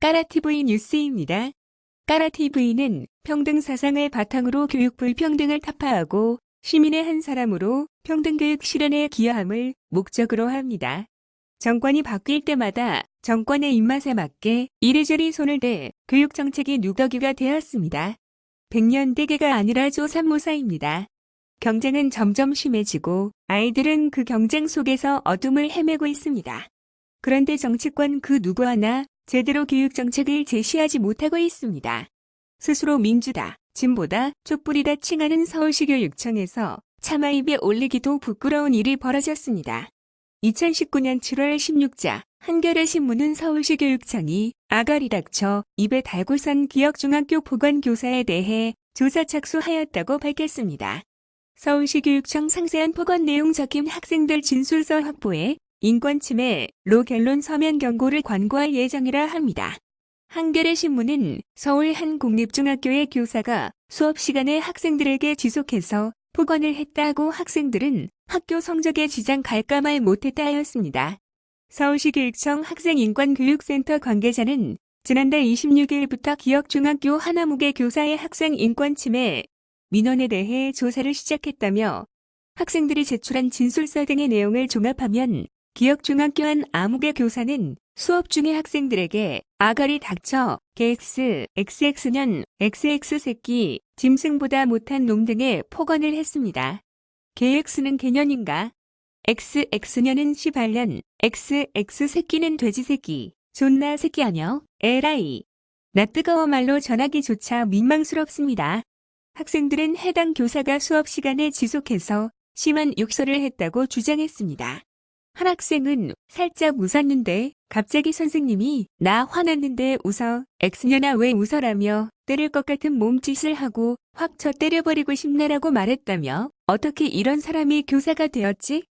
까라TV 뉴스입니다. 까라TV는 평등 사상을 바탕으로 교육 불평등을 타파하고 시민의 한 사람으로 평등교육 실현에 기여함을 목적으로 합니다. 정권이 바뀔 때마다 정권의 입맛에 맞게 이리저리 손을 대 교육정책이 누더기가 되었습니다. 백년대계가 아니라 조삼모사입니다. 경쟁은 점점 심해지고 아이들은 그 경쟁 속에서 어둠을 헤매고 있습니다. 그런데 정치권 그 누구 하나 제대로 교육 정책을 제시하지 못하고 있습니다. 스스로 민주다, 진보다, 촛불이다 칭하는 서울시 교육청에서 차마 입에 올리기도 부끄러운 일이 벌어졌습니다. 2019년 7월 16자 한겨레 신문은 서울시 교육청이 아가리 닥쳐 입에 달고 선 기역중학교 보건교사에 대해 조사 착수하였다고 밝혔습니다. 서울시 교육청 상세한 보건 내용 적힌 학생들 진술서 확보에 인권 침해 로 결론 서면 경고를 권고할 예정이라 합니다. 한겨레 신문은 서울 한 공립중학교의 교사가 수업 시간에 학생들에게 지속해서 폭언을 했다고 학생들은 학교 성적에 지장 갈까 말 못했다 하였습니다. 서울시 교육청 학생인권교육센터 관계자는 지난달 26일부터 기역중학교 하나무개 교사의 학생 인권 침해 민원에 대해 조사를 시작했다며 학생들이 제출한 진술서 등의 내용을 종합하면 기역중학교 한 아무개 교사는 수업 중에 학생들에게 아가리 닥쳐, KX, XX년, XX 새끼, 짐승보다 못한 놈 등의 폭언을 했습니다. KX는 개년인가? XX년은 시발년, XX 새끼는 돼지 새끼, 존나 새끼 아녀, 에라이. 나 뜨거워 말로 전하기조차 민망스럽습니다. 학생들은 해당 교사가 수업 시간에 지속해서 심한 욕설을 했다고 주장했습니다. 한 학생은 살짝 웃었는데 갑자기 선생님이 나 화났는데 웃어 엑스년아 왜 웃어라며 때릴 것 같은 몸짓을 하고 확 쳐 때려버리고 싶네라고 말했다며 어떻게 이런 사람이 교사가 되었지?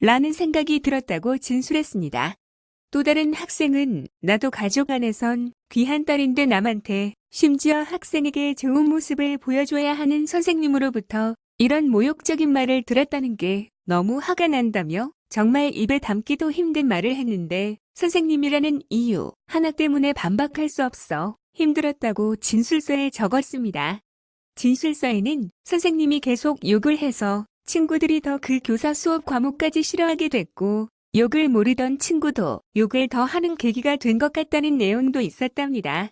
라는 생각이 들었다고 진술했습니다. 또 다른 학생은 나도 가족 안에선 귀한 딸인데 남한테 심지어 학생에게 좋은 모습을 보여줘야 하는 선생님으로부터 이런 모욕적인 말을 들었다는 게 너무 화가 난다며 정말 입에 담기도 힘든 말을 했는데 선생님이라는 이유 하나 때문에 반박할 수 없어 힘들었다고 진술서에 적었습니다. 진술서에는 선생님이 계속 욕을 해서 친구들이 더 그 교사 수업 과목까지 싫어하게 됐고 욕을 모르던 친구도 욕을 더 하는 계기가 된 것 같다는 내용도 있었답니다.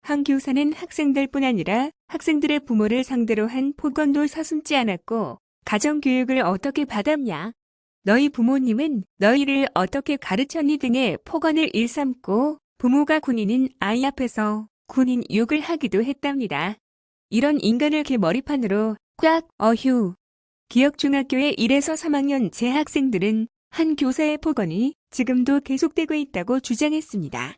한 교사는 학생들 뿐 아니라 학생들의 부모를 상대로 한 폭언도 서슴지 않았고 가정교육을 어떻게 받았냐? 너희 부모님은 너희를 어떻게 가르쳤니 등의 폭언을 일삼고 부모가 군인인 아이 앞에서 군인 욕을 하기도 했답니다. 이런 인간을 개 머리판으로 꽉 어휴. 기역중학교의 1에서 3학년 재학생들은 한 교사의 폭언이 지금도 계속되고 있다고 주장했습니다.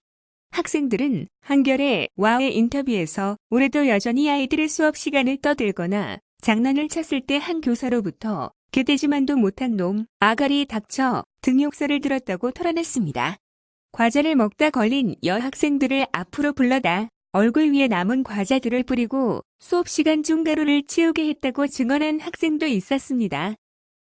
학생들은 한결의 와의 인터뷰에서 올해도 여전히 아이들의 수업 시간을 떠들거나 장난을 쳤을 때 한 교사로부터 개되지만도 못한 놈, 아가리 닥쳐 등 욕설을 들었다고 털어냈습니다. 과자를 먹다 걸린 여학생들을 앞으로 불러다 얼굴 위에 남은 과자들을 뿌리고 수업 시간 중 가루를 치우게 했다고 증언한 학생도 있었습니다.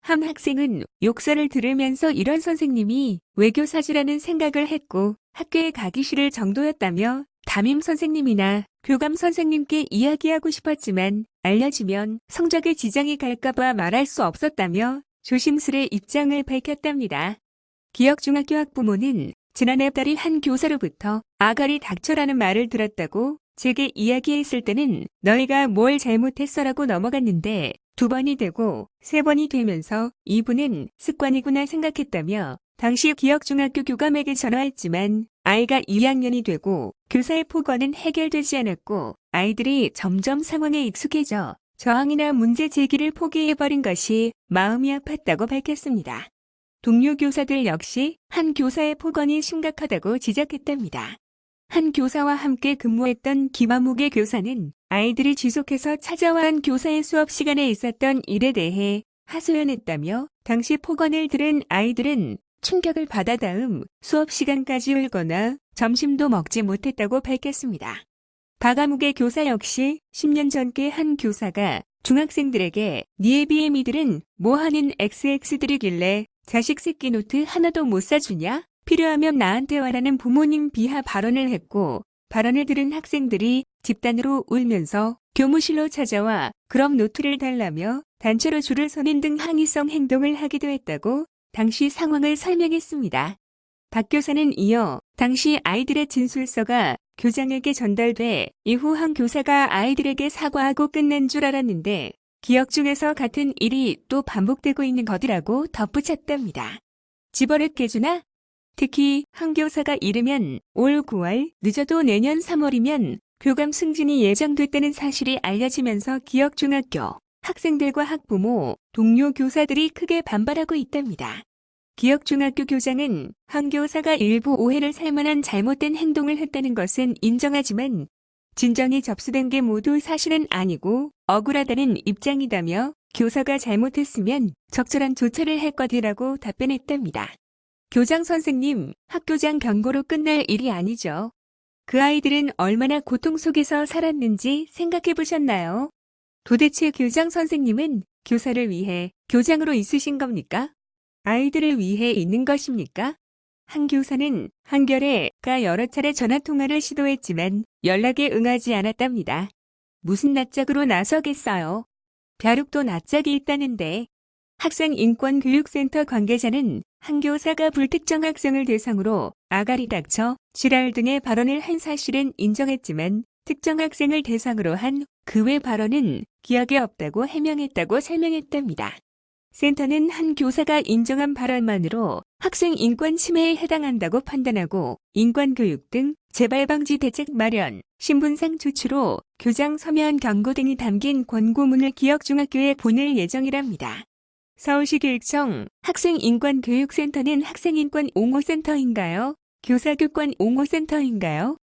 한 학생은 욕설을 들으면서 이런 선생님이 외교사지라는 생각을 했고 학교에 가기 싫을 정도였다며 담임 선생님이나 교감 선생님께 이야기하고 싶었지만 알려지면 성적에 지장이 갈까봐 말할 수 없었다며 조심스레 입장을 밝혔답니다. 기역중학교 학부모는 지난해 딸이 한 교사로부터 아가리 닥쳐라는 말을 들었다고 제게 이야기했을 때는 너희가 뭘 잘못했어라고 넘어갔는데 두 번이 되고 세 번이 되면서 이분은 습관이구나 생각했다며 당시 기역중학교 교감에게 전화했지만 아이가 2학년이 되고 교사의 폭언은 해결되지 않았고 아이들이 점점 상황에 익숙해져 저항이나 문제 제기를 포기해버린 것이 마음이 아팠다고 밝혔습니다. 동료 교사들 역시 한 교사의 폭언이 심각하다고 지적했답니다. 한 교사와 함께 근무했던 김아무개 교사는 아이들이 지속해서 찾아와 한 교사의 수업 시간에 있었던 일에 대해 하소연했다며 당시 폭언을 들은 아이들은 충격을 받아 다음 수업 시간까지 울거나 점심도 먹지 못했다고 밝혔습니다. 박아무개 교사 역시 10년 전께 한 교사가 중학생들에게 니에 비해 미들은 뭐하는 XX들이길래 자식 새끼 노트 하나도 못 사주냐? 필요하면 나한테 와라는 부모님 비하 발언을 했고 발언을 들은 학생들이 집단으로 울면서 교무실로 찾아와 그럼 노트를 달라며 단체로 줄을 서는 등 항의성 행동을 하기도 했다고 당시 상황을 설명했습니다. 박 교사는 이어 당시 아이들의 진술서가 교장에게 전달돼 이후 한 교사가 아이들에게 사과하고 끝낸 줄 알았는데 기억 중에서 같은 일이 또 반복되고 있는 거더라고 덧붙였답니다. 집어를 깨주나? 특히 한 교사가 이르면 올 9월, 늦어도 내년 3월이면 교감 승진이 예정됐다는 사실이 알려지면서 기억중학교 학생들과 학부모, 동료 교사들이 크게 반발하고 있답니다. 기억중학교 교장은 한 교사가 일부 오해를 살 만한 잘못된 행동을 했다는 것은 인정하지만 진정이 접수된 게 모두 사실은 아니고 억울하다는 입장이다며 교사가 잘못했으면 적절한 조처를 할 것이라고 답변했답니다. 교장 선생님, 학교장 경고로 끝날 일이 아니죠. 그 아이들은 얼마나 고통 속에서 살았는지 생각해 보셨나요? 도대체 교장 선생님은 교사를 위해 교장으로 있으신 겁니까? 아이들을 위해 있는 것입니까? 한 교사는 한결에가 여러 차례 전화 통화를 시도했지만 연락에 응하지 않았답니다. 무슨 낯짝으로 나서겠어요? 벼룩도 낯짝이 있다는데 학생인권교육센터 관계자는 한 교사가 불특정 학생을 대상으로 아가리 닥쳐 지랄 등의 발언을 한 사실은 인정했지만 특정 학생을 대상으로 한 그 외 발언은 기억에 없다고 해명했다고 설명했답니다. 센터는 한 교사가 인정한 발언만으로 학생 인권 침해에 해당한다고 판단하고 인권교육 등 재발방지 대책 마련, 신분상 조치로 교장 서면 경고 등이 담긴 권고문을 기억중학교에 보낼 예정이랍니다. 서울시 교육청 학생인권교육센터는 학생인권 옹호센터인가요? 교사교권 옹호센터인가요?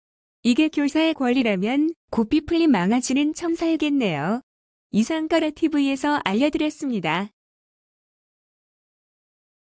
이게 교사의 권리라면 고삐 풀린 망아지는 첨사야겠네요. 이상 까라TV에서 알려드렸습니다.